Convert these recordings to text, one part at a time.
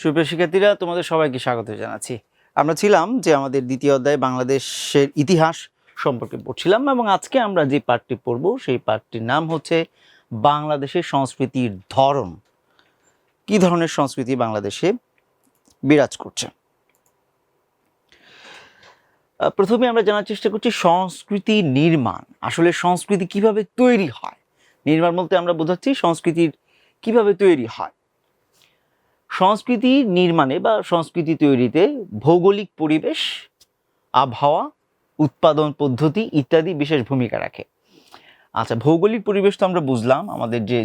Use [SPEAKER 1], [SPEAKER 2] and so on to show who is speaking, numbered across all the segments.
[SPEAKER 1] সুপ্রিয় শিক্ষার্থীরা, তোমাদের সবাইকে স্বাগত জানাচ্ছি। আমরা ছিলাম যে আমাদের দ্বিতীয় অধ্যায় বাংলাদেশের ইতিহাস সম্পর্কে পড়ছিলাম এবং আজকে আমরা যে পাঠটি পড়ব, সেই পাঠটির নাম হচ্ছে বাংলাদেশের সংস্কৃতির ধরন। কি ধরনের সংস্কৃতি বাংলাদেশে বিরাজ করছে? প্রথমে আমরা জানার চেষ্টা করছি সংস্কৃতি নির্মাণ। আসলে সংস্কৃতি কীভাবে তৈরি হয়? নির্মাণ বলতে আমরা বোঝাচ্ছি সংস্কৃতির কীভাবে তৈরি হয়। সংস্কৃতি নির্মাণে বা সংস্কৃতি তৈরিতে ভৌগোলিক পরিবেশ, আবহাওয়া, উৎপাদন পদ্ধতি ইত্যাদি বিশেষ ভূমিকা রাখে। আচ্ছা ভৌগোলিক পরিবেশ তো আমরা বুঝলাম, আমাদের যে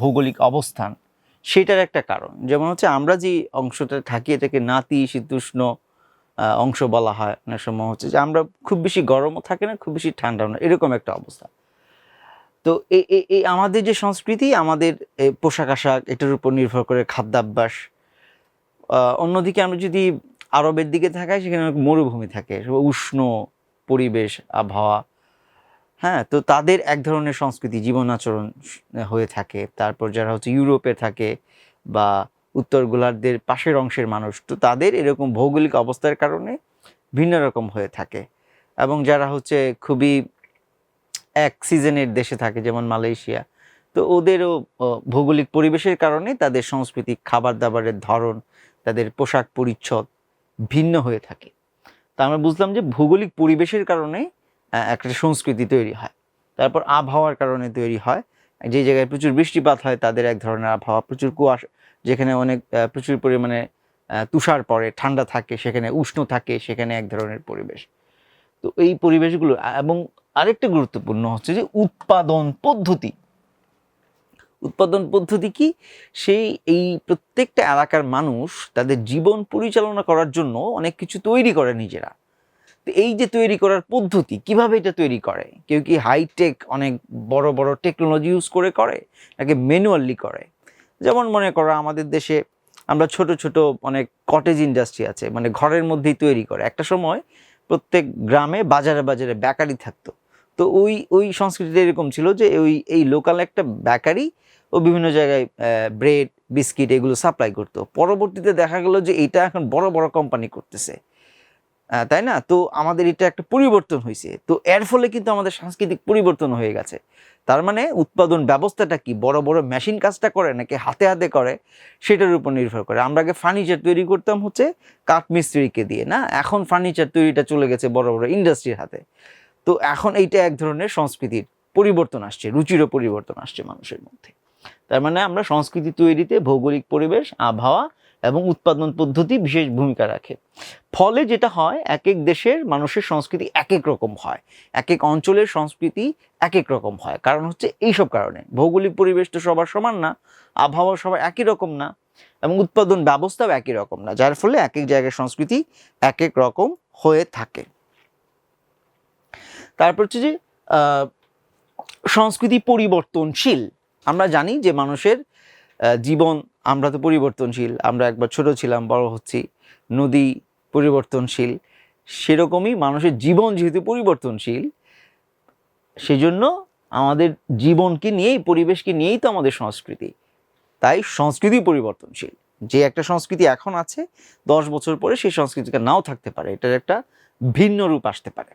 [SPEAKER 1] ভৌগোলিক অবস্থান, সেটার একটা কারণ। যেমন হচ্ছে আমরা যে অংশটা থাকি, এটাকে নাতি শীতোষ্ণ অংশ বলা হয় অনেক সময় হচ্ছে যে আমরা খুব বেশি গরমও থাকে না, খুব বেশি ঠান্ডাও না, এরকম একটা অবস্থা। তো এই আমাদের যে সংস্কৃতি, আমাদের পোশাক আশাক, এটার উপর নির্ভর করে খাদ্যাভ্যাস। অন্যদিকে আমরা যদি আরবের দিকে থাকাই সেখানে মরুভূমি থাকে উষ্ণ পরিবেশ, আবহাওয়া। হ্যাঁ তো তাদের এক ধরনের সংস্কৃতি জীবন আচরণ হয়ে থাকে। তারপর যারা হচ্ছে ইউরোপে থাকে বা উত্তর গোলার্ধের পাশের অংশের মানুষ, তো তাদের এরকম ভৌগোলিক অবস্থার কারণে ভিন্ন রকম হয়ে থাকে। এবং যারা হচ্ছে খুবই এক সিজনের দেশে থাকে, যেমন মালয়েশিয়া। তো ওদেরও ভৌগোলিক পরিবেশের কারণে তাদের সাংস্কৃতিক খাবার দাবারের ধরন, তাদের পোশাক পরিচ্ছদ ভিন্ন হয়ে থাকে। তা আমরা বুঝলাম যে ভৌগোলিক পরিবেশের কারণে একটা সংস্কৃতি তৈরি হয়। তারপর আবহাওয়ার কারণে তৈরি হয়। যে জায়গায় প্রচুর বৃষ্টিপাত হয়, তাদের এক ধরনের আবহাওয়া, প্রচুর কুয়াশ, যেখানে অনেক প্রচুর পরিমাণে তুষার পড়ে, ঠান্ডা থাকে, সেখানে উষ্ণ থাকে, সেখানে এক ধরনের পরিবেশ। তো এই পরিবেশগুলো এবং আরেকটা গুরুত্বপূর্ণ হচ্ছে যে উৎপাদন পদ্ধতি। উৎপাদন পদ্ধতি কি? সেই এই প্রত্যেকটা এলাকার মানুষ তাদের জীবন পরিচালনা করার জন্য অনেক কিছু তৈরি করে নিজেরা। তো এই যে তৈরি করার পদ্ধতি, কীভাবে এটা তৈরি করে? কেউ কি হাইটেক অনেক বড় বড় টেকনোলজি ইউজ করে করে? নাকি ম্যানুয়ালি করে? যেমন মনে করো আমাদের দেশে আমরা ছোট ছোট অনেক কটেজ ইন্ডাস্ট্রি আছে মানে ঘরের মধ্যেই তৈরি করে। একটা সময় প্রত্যেক গ্রামে বাজারে বাজারে বেকারি থাকতো। তো ওই ওই সংস্কৃতিটা এরকম ছিল যে ওই, এই লোকাল একটা বেকারি ও বিভিন্ন জায়গায় ব্রেড বিস্কিট এগুলো সাপ্লাই করতো। পরবর্তীতে দেখা গেল যে এটা এখন বড় বড় কোম্পানি করতেছে। তাই না? তো আমাদের এটা একটা পরিবর্তন হয়েছে তো এর ফলে কিন্তু আমাদের সাংস্কৃতিক পরিবর্তন হয়ে গেছে। তার মানে উৎপাদন ব্যবস্থাটা কি? বড় বড় মেশিন কাজটা করে নাকি হাতে হাতে করে? সেটার উপর নির্ভর করে। আমরা আগে ফার্নিচার তৈরি করতাম হচ্ছে কাঠ মিস্ত্রিকে দিয়ে, না? এখন ফার্নিচার তৈরিটা চলে গেছে বড় বড় ইন্ডাস্ট্রির হাতে। তো এখন এইটা এক ধরনের সংস্কৃতির পরিবর্তন আসছে, রুচিরও পরিবর্তন আসছে মানুষের মধ্যে। তার মানে আমরা সংস্কৃতি তৈরিতে, ভৌগোলিক পরিবেশ, আবহাওয়া এবং উৎপাদন পদ্ধতি বিশেষ ভূমিকা রাখে। ফলে যেটা হয় এক এক দেশের মানুষের সংস্কৃতি এক এক রকম হয়। এক এক অঞ্চলের সংস্কৃতি এক এক রকম হয়। কারণ হচ্ছে এইসব কারণে। ভৌগোলিক পরিবেশ তো সবার সমান না আবহাওয়া সবার একই রকম না এবং উৎপাদন ব্যবস্থাও একই রকম না। যার ফলে এক এক জায়গার সংস্কৃতি এক এক রকম হয়ে থাকে। তারপর হচ্ছে যে সংস্কৃতি পরিবর্তনশীল। আমরা জানি যে মানুষের জীবন আমরা তো পরিবর্তনশীল, আমরা একবার ছোট ছিলাম, বড় হচ্ছি, নদী পরিবর্তনশীল, সেরকমই মানুষের জীবন যেহেতু পরিবর্তনশীল, সেজন্য আমাদের জীবনকে নিয়েই, পরিবেশকে নিয়েই তো আমাদের সংস্কৃতি। তাই সংস্কৃতি পরিবর্তনশীল। যে একটা সংস্কৃতি এখন আছে, দশ বছর পরে সেই সংস্কৃতিটা নাও থাকতে পারে, এটার একটা ভিন্ন রূপ আসতে পারে।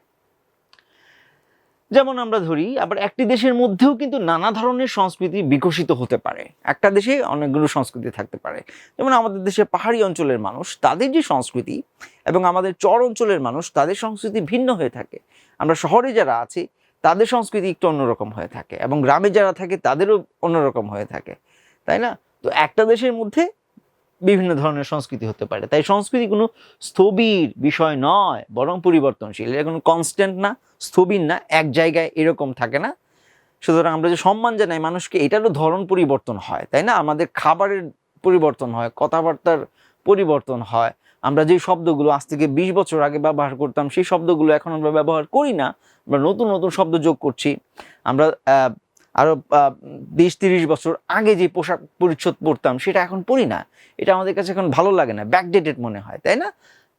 [SPEAKER 1] যেমন আমরা ধরি, আবার একটি দেশের মধ্যেও কিন্তু নানা ধরনের সংস্কৃতি বিকশিত হতে পারে। একটা দেশে অনেকগুলো সংস্কৃতি থাকতে পারে। যেমন আমাদের দেশে পাহাড়ি অঞ্চলের মানুষ, তাদের যে সংস্কৃতি এবং আমাদের চর অঞ্চলের মানুষ, তাদের সংস্কৃতি ভিন্ন হয়ে থাকে। আমরা শহরে যারা আছি, তাদের সংস্কৃতি একটু অন্যরকম হয়ে থাকে এবং গ্রামে যারা থাকে, তাদেরও অন্যরকম হয়ে থাকে। তাই না? তো একটা দেশের মধ্যে বিভিন্ন ধরনের সংস্কৃতি হতে পারে। তাই সংস্কৃতি কোনো স্থবির বিষয় নয়, বরং পরিবর্তনশীল। এটা কোনো কনস্ট্যান্ট না, স্থবির না, এক জায়গায় এরকম থাকে না। সুতরাং আমরা যে সম্মান জানাই মানুষকে, এটারও ধরন পরিবর্তন হয়, তাই না? আমাদের খাবারের পরিবর্তন হয়, কথাবার্তার পরিবর্তন হয়। আমরা যে শব্দগুলো আজ থেকে বিশ বছর আগে ব্যবহার করতাম, সেই শব্দগুলো এখন আমরা ব্যবহার করি না। আমরা নতুন নতুন শব্দ যোগ করছি। আমরা আহ, আরও আহ, বিশ তিরিশ বছর আগে যে পোশাক পরিচ্ছদ পরতাম সেটা এখন পরি না। এটা আমাদের কাছে এখন ভালো লাগে না ব্যাকডেটেড মনে হয় তাই না?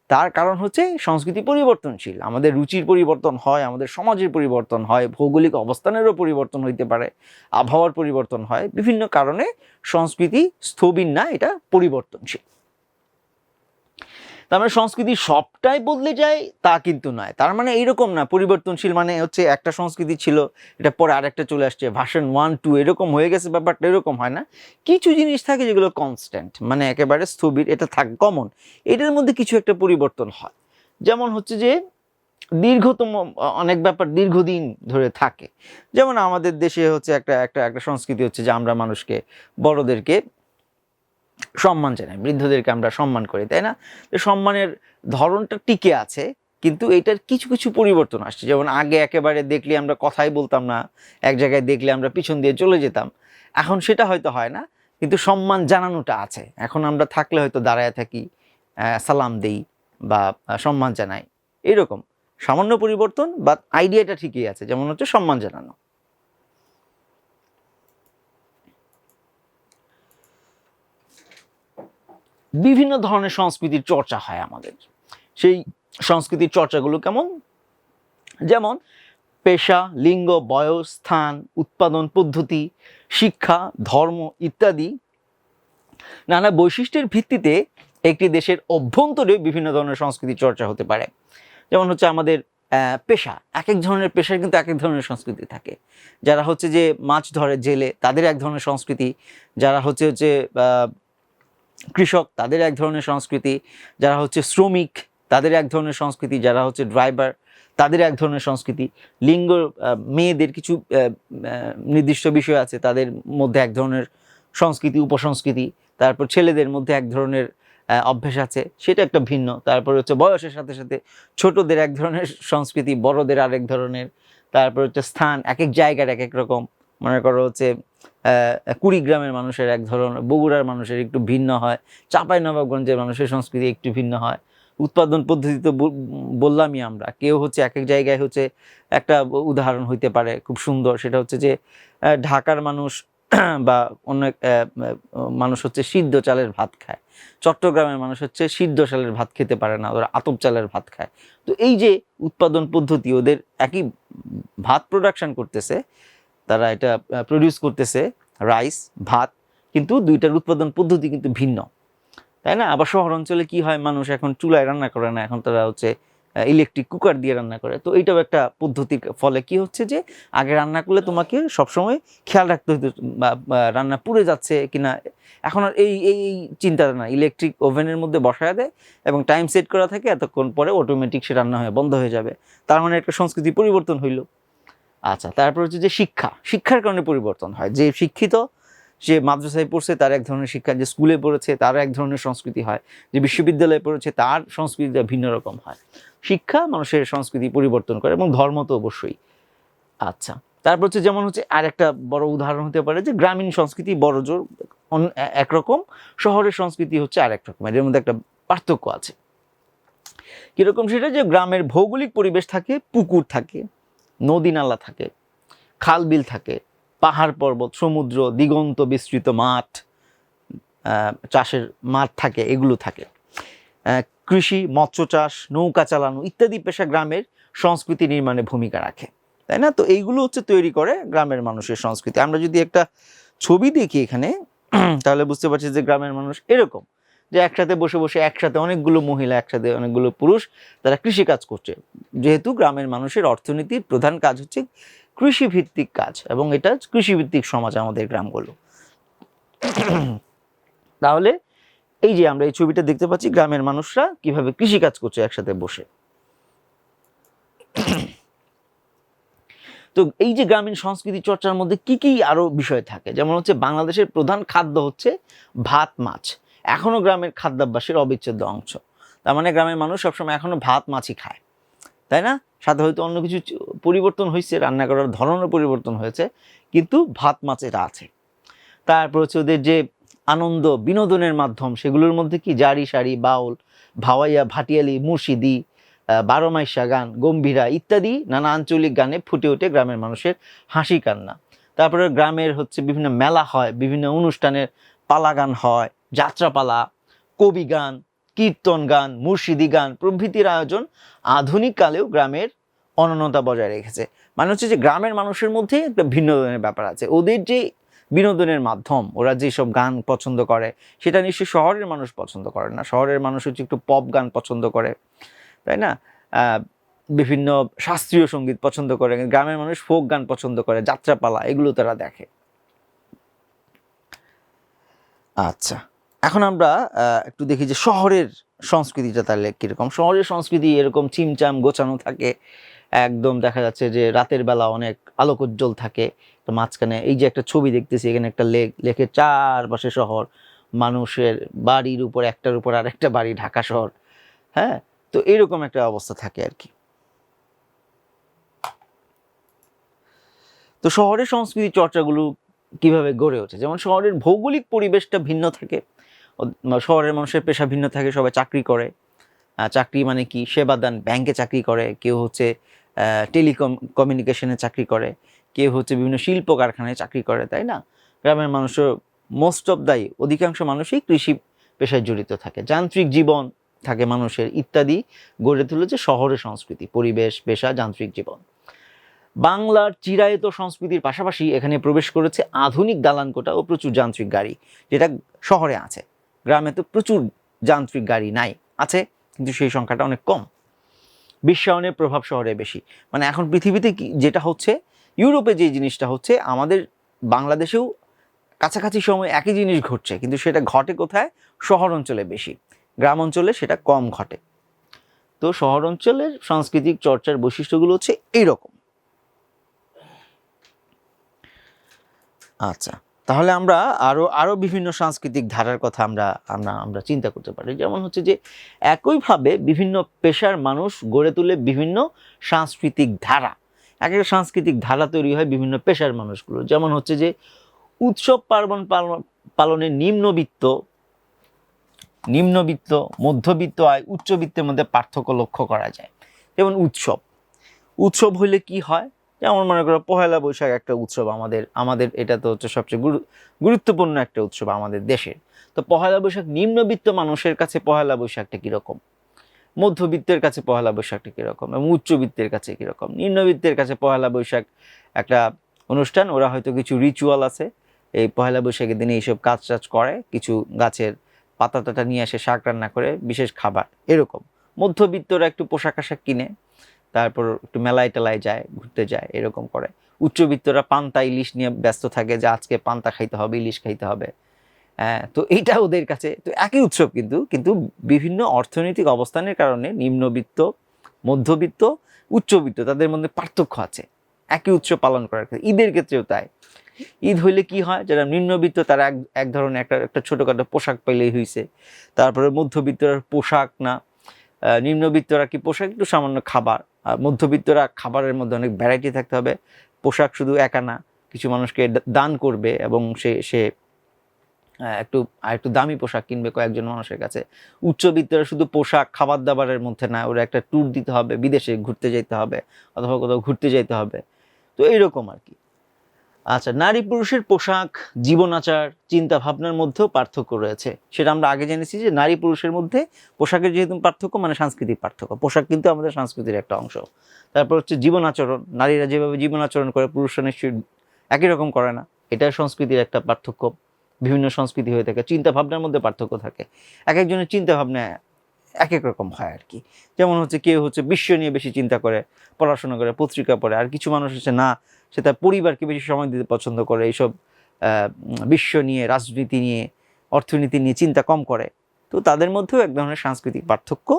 [SPEAKER 1] তার কারণ হচ্ছে সংস্কৃতি পরিবর্তনশীল আমাদের রুচির পরিবর্তন হয় আমাদের সমাজের পরিবর্তন হয় ভৌগোলিক অবস্থানেরও পরিবর্তন হইতে পারে আবহাওয়ার পরিবর্তন হয় বিভিন্ন কারণে সংস্কৃতি স্থবির না এটা পরিবর্তনশীল। তার মানে সংস্কৃতি সবটাই বদলে যায়, তা কিন্তু নয়। তার মানে এইরকম না, পরিবর্তনশীল মানে হচ্ছে একটা সংস্কৃতি ছিল, এটা পরে আরেকটা চলে আসছে ভার্সন ওয়ান টু এরকম হয়ে গেছে ব্যাপারটা, এরকম হয় না। কিছু জিনিস থাকে যেগুলো কনস্ট্যান্ট মানে একেবারে স্থবির, এটা থাক কমন এটার মধ্যে কিছু একটা পরিবর্তন হয়। যেমন হচ্ছে যে, দীর্ঘতম, অনেক ব্যাপার দীর্ঘদিন ধরে থাকে। যেমন আমাদের দেশে হচ্ছে একটা একটা একটা সংস্কৃতি হচ্ছে যে আমরা মানুষকে, বড়দেরকে সম্মান জানাই বৃদ্ধদেরকে আমরা সম্মান করি, তাই না? তো সম্মানের ধরনটা টিকে আছে, কিন্তু এটার কিছু কিছু পরিবর্তন আসছে। যেমন আগে একেবারে দেখলে আমরা কথাই বলতাম না, এক জায়গায় দেখলে আমরা পিছন দিয়ে চলে যেতাম। এখন সেটা হয়তো হয় না, কিন্তু সম্মান জানানোটা আছে। এখন আমরা থাকলে হয়তো দাঁড়ায় থাকি সালাম দেই বা সম্মান জানাই। এরকম। সামান্য পরিবর্তন বা আইডিয়াটা ঠিকই আছে, যেমন হচ্ছে সম্মান জানানো। বিভিন্ন ধরনের সংস্কৃতির চর্চা হয় আমাদের। সেই সংস্কৃতির চর্চাগুলো কেমন? যেমন পেশা, লিঙ্গ, বয়স, স্থান, উৎপাদন পদ্ধতি, শিক্ষা, ধর্ম ইত্যাদি। নানা বৈশিষ্ট্যের ভিত্তিতে একটি দেশের অভ্যন্তরে বিভিন্ন ধরনের সংস্কৃতি চর্চা হতে পারে। যেমন হচ্ছে আমাদের পেশা। এক এক ধরনের পেশার কিন্তু এক এক ধরনের সংস্কৃতি থাকে। যারা হচ্ছে যে মাছ ধরে জেলে, তাদের এক ধরনের সংস্কৃতি। যারা হচ্ছে হচ্ছে কৃষক, তাদের এক ধরনের সংস্কৃতি, যারা হচ্ছে শ্রমিক, তাদের এক ধরনের সংস্কৃতি, যারা হচ্ছে ড্রাইভার তাদের এক ধরনের সংস্কৃতি। লিঙ্গ মেয়েদের কিছু নির্দিষ্ট বিষয় আছে, তাদের মধ্যে এক ধরনের সংস্কৃতি, উপসংস্কৃতি, তারপর ছেলেদের মধ্যে এক ধরনের অভ্যেস আছে, সেটা একটা ভিন্ন। তারপর হচ্ছে বয়সের সাথে সাথে ছোটদের এক ধরনের সংস্কৃতি, বড়দের আরেক ধরনের, তারপর হচ্ছে স্থান, এক এক জায়গার এক এক রকম। মনে করো হচ্ছে কুড়িগ্রামের মানুষের এক ধরনের, বগুড়ার মানুষের একটু ভিন্ন হয় চাঁপাই নবাবগঞ্জের মানুষের সংস্কৃতি একটু ভিন্ন হয়। উৎপাদন পদ্ধতি তো বললামই আমরা, কেউ হচ্ছে এক এক জায়গায় হচ্ছে একটা উদাহরণ হইতে পারে খুব সুন্দর, সেটা হচ্ছে যে ঢাকার মানুষ বা অন্য মানুষ হচ্ছে সিদ্ধ চালের ভাত খায়। চট্টগ্রামের মানুষ হচ্ছে সিদ্ধ চালের ভাত খেতে পারে না, ওরা আতপ চালের ভাত খায়। তো এই যে উৎপাদন পদ্ধতি, ওদের একই ভাত প্রোডাকশন করতেছে তারা এটা প্রডিউস করতেছে রাইস ভাত, কিন্তু দুইটার উৎপাদন পদ্ধতি কিন্তু ভিন্ন। তাই না? আবার শহর অঞ্চলে কি হয়, মানুষ এখন চুলায় রান্না করে না, এখন তারা হচ্ছে ইলেকট্রিক কুকার দিয়ে রান্না করে। তো এইটাও একটা পদ্ধতির ফলে কি হচ্ছে যে, আগে রান্না করলে তোমাকে সবসময় খেয়াল রাখতে হতো রান্না পুড়ে যাচ্ছে কিনা। এখন আর এই এই চিন্তাটা না ইলেকট্রিক ওভেনের মধ্যে বসায় দেয় এবং টাইম সেট করা থাকে, এতক্ষণ পরে অটোমেটিক সে রান্না হয়ে বন্ধ হয়ে যাবে। তার মানে একটা সংস্কৃতি পরিবর্তন হইল। আচ্ছা তারপর হচ্ছে যে শিক্ষা, শিক্ষার কারণে পরিবর্তন হয়। যে শিক্ষিত, যে মাদ্রাসায় পড়ছে, তার এক ধরনের শিক্ষা, যে স্কুলে পড়েছে, তার এক ধরনের সংস্কৃতি হয়। যে বিশ্ববিদ্যালয়ে পড়েছে, তার সংস্কৃতিটা ভিন্ন রকম হয়। শিক্ষা মানুষের সংস্কৃতি পরিবর্তন করে এবং ধর্ম তো অবশ্যই। আচ্ছা তারপর হচ্ছে যেমন হচ্ছে আর একটা বড় উদাহরণ হতে পারে যে গ্রামীণ সংস্কৃতি বড় জোর একরকম শহরের সংস্কৃতি হচ্ছে আর এক রকম এর মধ্যে একটা পার্থক্য আছে। কীরকম সেটা যে গ্রামের ভৌগোলিক পরিবেশ থাকে, পুকুর থাকে। নদী নালা থাকে, খাল বিল থাকে, পাহাড় পর্বত, সমুদ্র, দিগন্ত বিস্তৃত মাঠ চাষের মাঠ থাকে, এগুলো থাকে। কৃষি, মৎস্য চাষ, নৌকা চালানো ইত্যাদি পেশা গ্রামের সংস্কৃতি নির্মাণে ভূমিকা রাখে। তাই না? তো এইগুলো হচ্ছে তৈরি করে গ্রামের মানুষের সংস্কৃতি। আমরা যদি একটা ছবি দেখি এখানে, তাহলে বুঝতে পারছি যে গ্রামের মানুষ এরকম। যে একসাথে বসে বসে একসাথে অনেকগুলো মহিলা, একসাথে অনেকগুলো পুরুষ তারা কৃষি কাজ করছে। যেহেতু গ্রামের মানুষের অর্থনীতির প্রধান কাজ হচ্ছে কৃষিভিত্তিক কাজ এবং এটা কৃষিভিত্তিক সমাজ আমাদের গ্রামগুলো। তাহলে এই যে আমরা এই ছবিটা দেখতে পাচ্ছি, গ্রামের মানুষরা কীভাবে কৃষি কাজ করছে একসাথে বসে। তো এই যে গ্রামীণ সংস্কৃতি চর্চার মধ্যে কি কি আরও বিষয় থাকে? যেমন হচ্ছে বাংলাদেশের প্রধান খাদ্য হচ্ছে ভাত, মাছ। এখনও গ্রামের খাদ্যাভ্যাসের অবিচ্ছেদ্য অংশ। তার মানে গ্রামের মানুষ সবসময় এখনও ভাত মাছই খায়। তাই না? সাথে হয়তো অন্য কিছু পরিবর্তন হয়েছে রান্না করার ধরনের পরিবর্তন হয়েছে কিন্তু ভাত মাছ এটা আছে। তারপর হচ্ছে ওদের যে আনন্দ বিনোদনের মাধ্যম সেগুলোর মধ্যে কি? জারি সারি বাউল ভাওয়াইয়া ভাটিয়ালি মুর্শিদি আহ, বারো মাইশা গান গম্ভীরা ইত্যাদি নানা আঞ্চলিক গানে ফুটে ওঠে গ্রামের মানুষের হাসি কান্না। তারপরে গ্রামের হচ্ছে বিভিন্ন মেলা হয় বিভিন্ন অনুষ্ঠানের পালা গান হয় যাত্রাপালা, কবি গান, কীর্তন গান, মুর্শিদি গান প্রভৃতির আয়োজন আধুনিক কালেও গ্রামের অনন্যতা বজায় রেখেছে। মানে হচ্ছে যে গ্রামের মানুষের মধ্যে একটা ভিন্ন ধরনের ব্যাপার আছে। ওদের যে বিনোদনের মাধ্যম, ওরা যেসব গান পছন্দ করে, সেটা নিশ্চয়ই শহরের মানুষ পছন্দ করে না। শহরের মানুষ হচ্ছে একটু পপ গান পছন্দ করে, তাই না? বিভিন্ন শাস্ত্রীয় সংগীত পছন্দ করে গ্রামের মানুষ ফোক গান পছন্দ করে, যাত্রাপালা, এগুলো তারা দেখে। আচ্ছা। এখন আমরা একটু দেখি যে শহরের সংস্কৃতিটা তাহলে কীরকম। শহরের সংস্কৃতি এরকম চিমচাম গোছানো থাকে, একদম দেখা যাচ্ছে যে রাতের বেলা অনেক আলোকোজ্জ্বল থাকে। তো মাঝখানে এই যে একটা ছবি দেখতেছি, এখানে একটা লেক লেকের চারপাশে শহর, মানুষের বাড়ির উপর, একটার উপর আর একটা বাড়ি, ঢাকা শহর হ্যাঁ? তো এরকম একটা অবস্থা থাকে আর কি। তো শহরের সংস্কৃতি চর্চাগুলো কীভাবে গড়ে ওঠে? যেমন শহরের ভৌগোলিক পরিবেশটা ভিন্ন থাকে। শহরের মানুষের পেশা ভিন্ন থাকে, সবাই চাকরি করে। চাকরি মানে কি? সেবাদান ব্যাংকে চাকরি করে, কেউ হচ্ছে টেলিকম কমিউনিকেশনে চাকরি করে, কেউ হচ্ছে বিভিন্ন শিল্প কারখানায় চাকরি করে, তাই না? গ্রামের মানুষও মোস্ট অফ দাই অধিকাংশ মানুষই কৃষি পেশায় জড়িত থাকে। যান্ত্রিক জীবন থাকে মানুষের, ইত্যাদি গড়ে তুলেছে শহরের সংস্কৃতি, পরিবেশ, পেশা, যান্ত্রিক জীবন। বাংলার চিরায়ত সংস্কৃতির পাশাপাশি এখানে প্রবেশ করেছে আধুনিক দালানকোটা ও প্রচুর যান্ত্রিক গাড়ি, যেটা শহরে আছে। গ্রামে তো প্রচুর যান্ত্রিক গাড়ি নাই, আছে, কিন্তু সেই সংখ্যাটা অনেক কম। বিশ্বায়নের প্রভাব শহরে বেশি। মানে এখন পৃথিবীতে যেটা হচ্ছে, ইউরোপে যে জিনিসটা হচ্ছে, আমাদের বাংলাদেশেও কাছাকাছি সময় একই জিনিস ঘটছে, কিন্তু সেটা ঘটে কোথায়? শহর অঞ্চলে বেশি। গ্রাম অঞ্চলে সেটা কম ঘটে। তো শহর অঞ্চলের সাংস্কৃতিক চর্চার বৈশিষ্ট্যগুলো হচ্ছে এইরকম। আচ্ছা। তাহলে আমরা আরও আরও বিভিন্ন সাংস্কৃতিক ধারার কথা আমরা আমরা আমরা চিন্তা করতে পারি। যেমন হচ্ছে যে, একইভাবে বিভিন্ন পেশার মানুষ গড়ে তোলে বিভিন্ন সাংস্কৃতিক ধারা। এক একটা সাংস্কৃতিক ধারা তৈরি হয় বিভিন্ন পেশার মানুষগুলো। যেমন হচ্ছে যে, উৎসব পার্বণ পালন- নিম্নবিত্ত নিম্নবিত্ত, মধ্যবিত্ত আয় উচ্চবিত্তের মধ্যে পার্থক্য লক্ষ্য করা যায়। যেমন উৎসব। উৎসব হইলে কি হয়? যেমন মনে করো পহেলা বৈশাখ একটা উৎসব আমাদের আমাদের এটা তো হচ্ছে সবচেয়ে গুরু- গুরুত্বপূর্ণ একটা উৎসব আমাদের দেশের। তো পহেলা বৈশাখ নিম্নবিত্ত মানুষের কাছে পহেলা বৈশাখটা কীরকম? মধ্যবিত্তের কাছে পহেলা বৈশাখটা কীরকম? এবং উচ্চবিত্তের কাছে কীরকম? নিম্নবিত্তের কাছে পহেলা বৈশাখ একটা অনুষ্ঠান, ওরা হয়তো কিছু রিচুয়াল আছে। এই পহেলা বৈশাখের দিনে এইসব কাজ টাজ করে, কিছু গাছের পাতা টাতা নিয়ে এসে শাক রান্না করে, বিশেষ খাবার, এরকম। মধ্যবিত্তরা একটু পোশাক আশাক কিনে তারপর একটু মেলায় টেলায় যায়, ঘুরতে যায়, এরকম করে। উচ্চবিত্তরা পান্তা, ইলিশ নিয়ে ব্যস্ত থাকে যে আজকে পান্তা খাইতে হবে, ইলিশ খাইতে হবে। হ্যাঁ তো এইটা ওদের কাছে, তো একই উৎসব কিন্তু কিন্তু বিভিন্ন অর্থনৈতিক অবস্থানের কারণে নিম্নবিত্ত, মধ্যবিত্ত, উচ্চবিত্ত তাদের মধ্যে পার্থক্য আছে। একই উৎসব পালন করার ক্ষেত্রে। ঈদের ক্ষেত্রেও তাই। ঈদ হইলে কি হয়? যারা নিম্নবিত্ত তারা এক এক ধরনের একটা একটা ছোটোখাটো পোশাক পেলেই হয়েছে তারপরে মধ্যবিত্তরা পোশাক না। নিম্নবিত্তরা কি পোশাক? একটু সামান্য খাবার। মধ্যবিত্তরা খাবারের মধ্যে অনেক ভ্যারাইটি থাকতে হবে। পোশাক শুধু একা না, কিছু মানুষকে দান করবে এবং সে সে একটু, আর একটু দামি পোশাক কিনবে কয়েকজন মানুষের কাছে। উচ্চবিত্তরা শুধু পোশাক খাবার দাবারের মধ্যে না, ওরা একটা ট্যুর দিতে হবে, বিদেশে ঘুরতে যেতে হবে অথবা কোথাও ঘুরতে যেতে হবে। তো এইরকম আর কি। আচ্ছা নারী পুরুষের পোশাক জীবনাচার চিন্তা ভাবনার মধ্যেও পার্থক্য রয়েছে। সেটা আমরা আগে জেনেছি যে নারী পুরুষের মধ্যে পোশাকের যেহেতু পার্থক্য মানে সাংস্কৃতিক পার্থক্য। পোশাক কিন্তু আমাদের সংস্কৃতির একটা অংশ। তারপর হচ্ছে জীবন আচরণ। নারীরা যেভাবে জীবন আচরণ করে, পুরুষরা নিশ্চয়ই একই রকম করে না। এটা সংস্কৃতির একটা পার্থক্য। বিভিন্ন সংস্কৃতি হয়ে থাকে। চিন্তা ভাবনার মধ্যে পার্থক্য থাকে। এক একজনের চিন্তা ভাবনা এক এক রকম হয় আর কি। যেমন হচ্ছে কেউ হচ্ছে বিশ্ব নিয়ে বেশি চিন্তা করে, পড়াশোনা করে, পত্রিকা পড়ে, আর কিছু মানুষ হচ্ছে না সে তার পরিবারকে বেশি সময় দিতে পছন্দ করে, এইসব বিশ্ব নিয়ে, রাজনীতি নিয়ে, অর্থনীতি নিয়ে চিন্তা কম করে। তো তাদের মধ্যেও এক ধরনের সাংস্কৃতিক পার্থক্য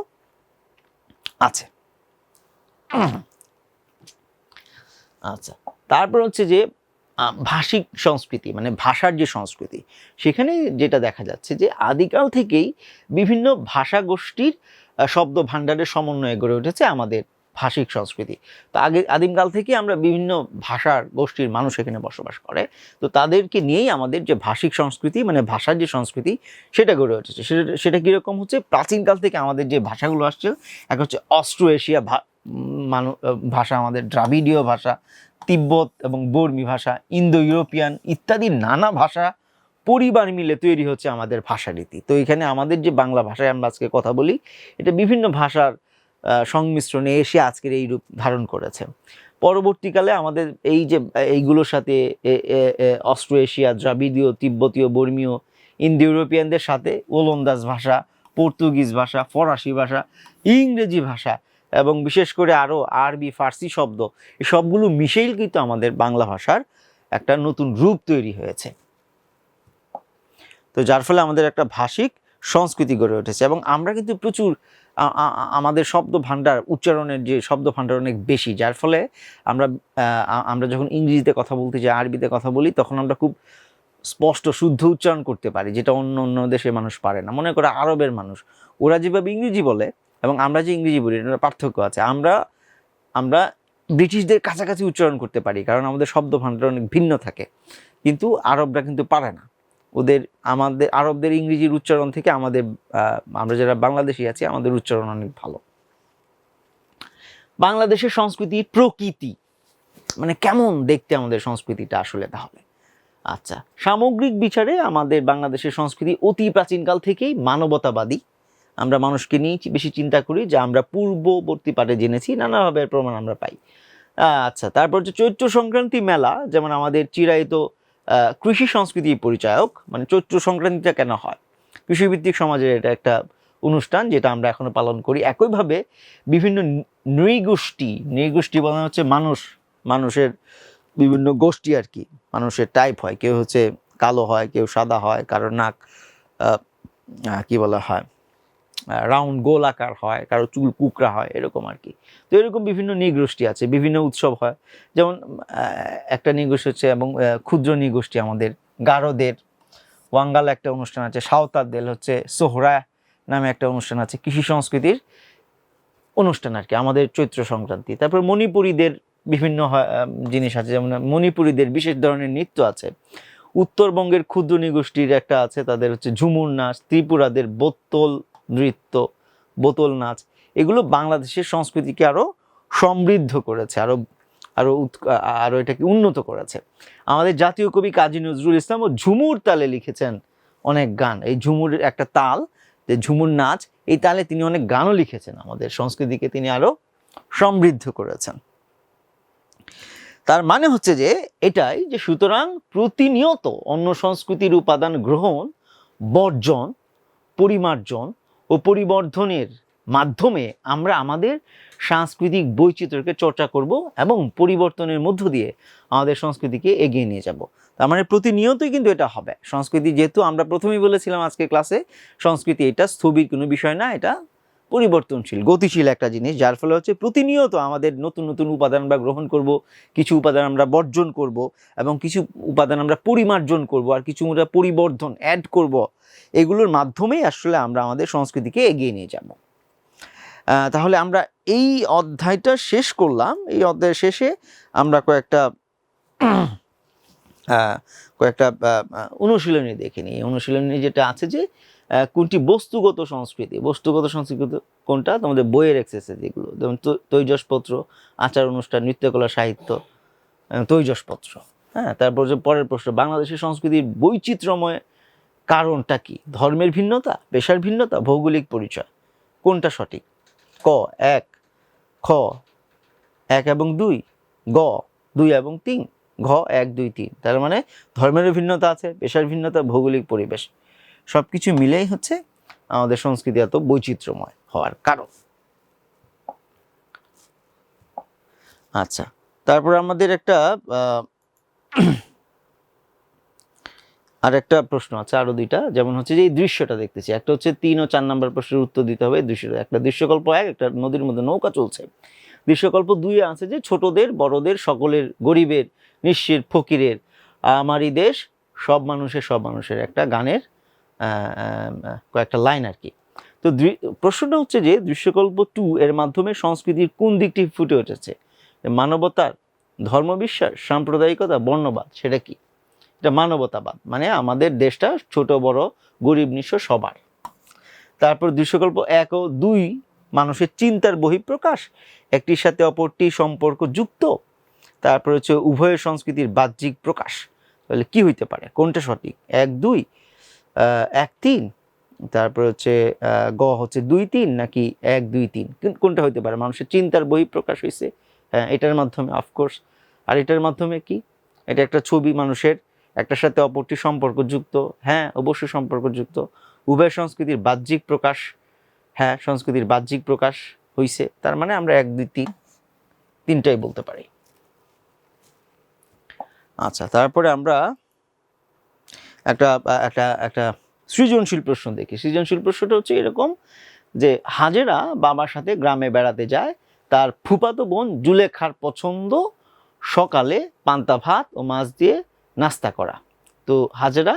[SPEAKER 1] আছে। আচ্ছা তারপর হচ্ছে যে ভাষিক সংস্কৃতি মানে ভাষার যে সংস্কৃতি, সেখানে যেটা দেখা যাচ্ছে যে, আদিকাল থেকেই বিভিন্ন ভাষা গোষ্ঠীর শব্দ ভাণ্ডারের সমন্বয়ে গড়ে উঠেছে আমাদের ভাষিক সংস্কৃতি। তো আগে, আদিমকাল থেকে আমরা বিভিন্ন ভাষার গোষ্ঠীর মানুষ এখানে বসবাস করে। তো তাদেরকে নিয়েই আমাদের যে ভাষিক সংস্কৃতি মানে ভাষার যে সংস্কৃতি, সেটা গড়ে উঠেছে। সেটা সেটা কীরকম হচ্ছে? প্রাচীনকাল থেকে আমাদের যে ভাষাগুলো আসছে, এক হচ্ছে অস্ট্রো এশিয়া মানু ভাষা, আমাদের দ্রাবিডীয় ভাষা, তিব্বত এবং বর্মী ভাষা ইন্দো ইউরোপিয়ান ইত্যাদি নানা ভাষা পরিবার মিলে তৈরি হচ্ছে আমাদের ভাষারীতি। তো এখানে আমাদের যে বাংলা ভাষায় আমরা আজকে কথা বলি, এটা বিভিন্ন ভাষার সংমিশ্রণে এসে আজকের এই রূপ ধারণ করেছে। পরবর্তীকালে আমাদের এই যে, এইগুলোর সাথে এ- এশিয়া দ্রাবিডীয়, তিব্বতীয়, বর্মীয় ইন্দো ইউরোপিয়ানদের সাথে ওলন্দাজ ভাষা, পর্তুগিজ ভাষা, ফরাসি ভাষা, ইংরেজি ভাষা এবং বিশেষ করে আরও আরবি, ফার্সি শব্দ, এই সবগুলো মিশেই কিন্তু আমাদের বাংলা ভাষার একটা নতুন রূপ তৈরি হয়েছে। তো যার ফলে আমাদের একটা ভাষিক সংস্কৃতি গড়ে উঠেছে এবং আমরা কিন্তু প্রচুর আমাদের শব্দ ভাণ্ডার উচ্চারণের যে শব্দ ভাণ্ডার অনেক বেশি, যার ফলে আমরা আমরা যখন ইংরেজিতে কথা বলতে যাই, আরবিতে কথা বলি, তখন আমরা খুব স্পষ্ট, শুদ্ধ উচ্চারণ করতে পারি, যেটা অন্য অন্য দেশের মানুষ পারে না। মনে করে আরবের মানুষ, ওরা যেভাবে ইংরেজি বলে এবং আমরা যে ইংরেজি বলি এটা পার্থক্য আছে। আমরা আমরা ব্রিটিশদের কাছাকাছি উচ্চারণ করতে পারি, কারণ আমাদের শব্দ ভাণ্ডার অনেক ভিন্ন থাকে। কিন্তু আরবরা কিন্তু পারে না। ওদের আমাদের, আরবদের ইংরেজির উচ্চারণ থেকে আমাদের আমরা যারা বাংলাদেশি আছি, আমাদের উচ্চারণ অনেক ভালো। বাংলাদেশের সংস্কৃতি প্রকৃতি মানে কেমন দেখতে আমাদের সংস্কৃতিটা আসলে তাহলে? আচ্ছা সামগ্রিক বিচারে আমাদের বাংলাদেশের সংস্কৃতি অতি প্রাচীনকাল থেকেই মানবতাবাদী। আমরা মানুষকে নিয়ে বেশি চিন্তা করি যা আমরা পূর্ববর্তী পাঠে জেনেছি, নানাভাবে প্রমাণ আমরা পাই। আচ্ছা তারপর যে চৈত্র সংক্রান্তি মেলা, যেমন আমাদের চিরায়ত কৃষি সংস্কৃতির পরিচায়ক মানে চৈত্র সংক্রান্তিটা কেন হয়? কৃষিভিত্তিক সমাজের এটা একটা অনুষ্ঠান যেটা আমরা এখনও পালন করি। একইভাবে বিভিন্ন নৃগোষ্ঠী নৃগোষ্ঠী বলা হচ্ছে মানুষ, মানুষের বিভিন্ন গোষ্ঠী আর কি, মানুষের টাইপ হয়। কেউ হচ্ছে কালো হয়, কেউ সাদা হয়, কারোর নাক কি বলা হয়? রাউন্ড গোল আকার হয়, কারও চুল কুকরা হয়, এরকম আর কি। তো এরকম বিভিন্ন নৃগোষ্ঠী আছে, বিভিন্ন উৎসব হয়। যেমন একটা নৃগোষ্ঠী হচ্ছে এবং ক্ষুদ্র নৃগোষ্ঠী আমাদের, গারোদের। ওয়াঙ্গাল একটা অনুষ্ঠান আছে সাঁওতালদের হচ্ছে সোহরা নামে একটা অনুষ্ঠান আছে, কৃষি সংস্কৃতির অনুষ্ঠান আর কি, আমাদের চৈত্র সংক্রান্তি। তারপর মণিপুরীদের বিভিন্ন জিনিস আছে, যেমন মণিপুরীদের বিশেষ ধরনের নৃত্য আছে। উত্তরবঙ্গের ক্ষুদ্র নৃগোষ্ঠীর একটা আছে, তাদের হচ্ছে ঝুমুর নাচ, ত্রিপুরাদের বোতল নৃত্য, বোতল নাচ, এগুলো বাংলাদেশের সংস্কৃতিকে আরও সমৃদ্ধ করেছে, আরও আরও উৎ- আ- আরও এটাকে উন্নত করেছে। আমাদের জাতীয় কবি কাজী নজরুল ইসলাম ও ঝুমুর তালে লিখেছেন অনেক গান। এই ঝুমুরের একটা তাল, যে ঝুমুর নাচ, এই তালে তিনি অনেক গানও লিখেছেন আমাদের সংস্কৃতিকে তিনি আরও সমৃদ্ধ করেছেন। তার মানে হচ্ছে যে এটাই যে সুতরাং প্রতিনিয়ত অন্য সংস্কৃতির উপাদান গ্রহণ, বর্জন, পরিমার্জন ও পরিবর্ধনের মাধ্যমে আমরা আমাদের সাংস্কৃতিক বৈচিত্র্যকে চর্চা করব এবং পরিবর্তনের মধ্য দিয়ে আমাদের সংস্কৃতিকে এগিয়ে নিয়ে যাব। তার মানে প্রতিনিয়তই কিন্তু এটা হবে। সংস্কৃতি যেহেতু আমরা প্রথমেই বলেছিলাম আজকে ক্লাসে, সংস্কৃতি এটা স্থবির কোনো বিষয় না, এটা পরিবর্তনশীল, গতিশীল একটা জিনিস, যার ফলে হচ্ছে প্রতিনিয়ত আমাদের নতুন নতুন উপাদান আমরা গ্রহণ করব, কিছু উপাদান আমরা বর্জন করব এবং কিছু উপাদান আমরা পরিমার্জন করব আর কিছু আমরা পরিবর্ধন অ্যাড করব। এগুলোর মাধ্যমেই আসলে আমরা আমাদের সংস্কৃতিকে এগিয়ে নিয়ে যাব। তাহলে আমরা এই অধ্যায়টা শেষ করলাম। এই অধ্যায়ের শেষে আমরা কয়েকটা কয়েকটা অনুশীলনী দেখে নিই। এই অনুশীলনী যেটা আছে যে কোনটি বস্তুগত সংস্কৃতি? বস্তুগত সংস্কৃতি কোনটা? তোমাদের বইয়ের এক্সারসাইজ এগুলো যেমন তৈজসপত্র, আচার অনুষ্ঠান, নৃত্যকলা, সাহিত্য তৈজসপত্র। হ্যাঁ তারপর যে পরের প্রশ্ন, বাংলাদেশের সংস্কৃতির বৈচিত্র্যময় কারণটা কি? ধর্মের ভিন্নতা, পেশার ভিন্নতা, ভৌগোলিক পরিচয়? কোনটা সঠিক? ক, এক, খ, এক এবং দুই, গ, দুই এবং তিন, ঘ, এক, দুই, তিন। তার মানে ধর্মেরও ভিন্নতা আছে, পেশার ভিন্নতা, ভৌগোলিক পরিবেশ। সব কিছু মিলেই হচ্ছে আমাদের সংস্কৃতি এত বৈচিত্র্যময় হওয়ার কারণ। আচ্ছা তারপর আমাদের একটা আর একটা প্রশ্ন আছে আরও দুইটা, যেমন হচ্ছে যে এই দৃশ্যটা দেখতেছি। একটা হচ্ছে তিন ও চার নাম্বার প্রশ্নের উত্তর দিতে হবে এই দৃশ্যটা। একটা দৃশ্যকল্প এক, একটা নদীর মধ্যে নৌকা চলছে। দৃশ্যকল্প দুই আছে যে ছোটদের, বড়দের, সকলের, গরিবের, নিঃস্বের, ফকিরের, আমারই দেশ, সব মানুষের সব মানুষের একটা গানের কয়েকটা লাইন আর কি। তো প্রশ্নটা হচ্ছে যে দৃশ্যকল্প টু এর মাধ্যমে সংস্কৃতির কোন দিকটি ফুটে উঠেছে? মানবতার ধর্মবিশ্বাস, সাম্প্রদায়িকতা, বর্ণবাদ, সেটা কি? এটা মানবতাবাদ মানে আমাদের দেশটা ছোট, বড়, গরিব, নিঃস্ব সবার। তারপর দৃশ্যকল্প এক ও দুই, মানুষের চিন্তার বহিঃপ্রকাশ, একটির সাথে অপরটি সম্পর্ক যুক্ত। তারপর হচ্ছে উভয় সংস্কৃতির বাহ্যিক প্রকাশ। তাহলে কি হইতে পারে? কোনটা সঠিক? এক, দুই এক তিন। তারপর হচ্ছে গ হচ্ছে দুই তিন নাকি এক দুই তিন? কোনটা হইতে পারে? মানুষের চিন্তার বই বহিঃপ্রকাশ হয়েছে হ্যাঁ এটার মাধ্যমে অফকোর্স আর এটার মাধ্যমে কি? এটা একটা ছবি মানুষের, একটার সাথে অপরটি সম্পর্কযুক্ত হ্যাঁ অবশ্যই সম্পর্কযুক্ত উভয় সংস্কৃতির বাহ্যিক প্রকাশ হ্যাঁ সংস্কৃতির বাহ্যিক প্রকাশ হইছে। তার মানে আমরা এক, দুই, তিন, তিনটাই বলতে পারি। আচ্ছা তারপরে আমরা একটা একটা একটা সৃজনশীল প্রশ্ন দেখি। সৃজনশীল প্রশ্নটা হচ্ছে এরকম যে, হাজেরা বাবার সাথে গ্রামে বেড়াতে যায়, তার ফুপাতো বোন জুলেখার পছন্দ সকালে পান্তা ভাত ও মাছ দিয়ে নাস্তা করা। তো হাজেরা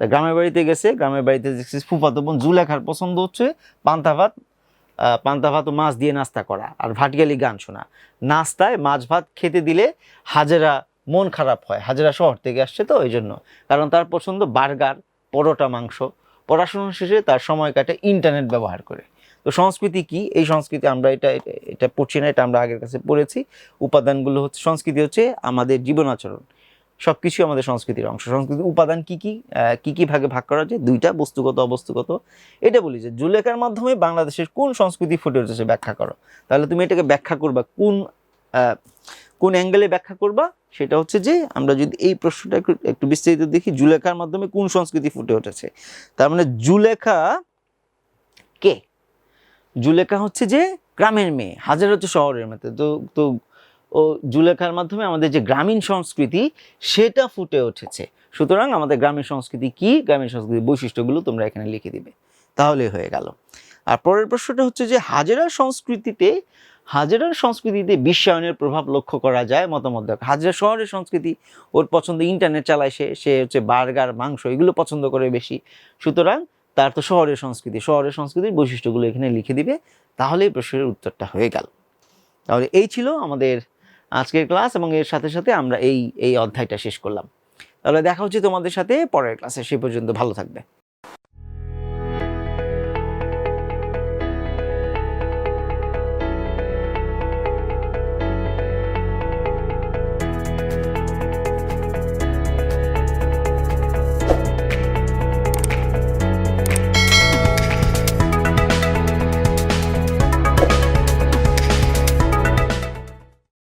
[SPEAKER 1] গ্রামের বাড়িতে গেছে, গ্রামের বাড়িতে দেখছি ফুপাতো বোন জুলেখার পছন্দ হচ্ছে পান্তা ভাত পান্তা ভাত ও মাছ দিয়ে নাস্তা করা। আর ভাটগালি গান শোনা। নাস্তায় মাছ ভাত খেতে দিলে হাজেরা মন খারাপ হয়। হাজেরা শহর থেকে আসছে তো ওই জন্য কারণ তার পছন্দ বার্গার, পরোটা, মাংস। পড়াশোনা শেষে তার সময় কাটে ইন্টারনেট ব্যবহার করে। তো সংস্কৃতি কি? এই সংস্কৃতি আমরা এটা, এটা- পড়ছি না, এটা আমরা আগের কাছে পড়েছি। উপাদানগুলো হচ্ছে, সংস্কৃতি হচ্ছে আমাদের জীবন আচরণ। সব কিছুই আমাদের সংস্কৃতির অংশ। সংস্কৃতির উপাদান কি কি? কি কি ভাগে ভাগ করা যায়? দুইটা, বস্তুগত, অবস্তুগত। এটা বলি যে, জুলেখার মাধ্যমে বাংলাদেশের কোন সংস্কৃতি ফুটে উঠেছে ব্যাখ্যা করো। তাহলে তুমি এটাকে ব্যাখ্যা করবা, কোন কোন অ্যাঙ্গেলে ব্যাখ্যা করবা? সেটা হচ্ছে যে আমরা যদি এই প্রশ্নটা একটু একটু বিস্তারিত দেখি, জুলেখার মাধ্যমে কোন সংস্কৃতি ফুটে উঠেছে? তার মানে জুলেখা কে? জুলেখা হচ্ছে যে গ্রামের মেয়ে, হাজার হচ্ছে শহরের মেয়ে তো তো ও জুলেখার মাধ্যমে আমাদের যে গ্রামীণ সংস্কৃতি, সেটা ফুটে উঠেছে। সুতরাং আমাদের গ্রামীণ সংস্কৃতি কি? গ্রামীণ সংস্কৃতির বৈশিষ্ট্যগুলো তোমরা এখানে লিখে দিবে। তাহলে হয়ে গেল। আর পরের প্রশ্নটা হচ্ছে যে হাজেরার সংস্কৃতিতে হাজেরার সংস্কৃতিতে বিশ্বায়নের প্রভাব লক্ষ্য করা যায়, মতামত দেখো হাজরা শহরের সংস্কৃতি, ওর পছন্দ ইন্টারনেট চালায় সে সে হচ্ছে বার্গার, মাংস, এগুলো পছন্দ করে বেশি। সুতরাং তার তো শহরের সংস্কৃতি। শহরের সংস্কৃতির বৈশিষ্ট্যগুলো এখানে লিখে দিবে, তাহলে প্রশ্নের উত্তরটা হয়ে গেল। তাহলে এই ছিল আমাদের আজকের ক্লাস এবং এর সাথে সাথে আমরা এই এই অধ্যায়টা শেষ করলাম। তাহলে দেখা হচ্ছে তোমাদের সাথে পরের ক্লাসে। সে পর্যন্ত ভালো থাকবে।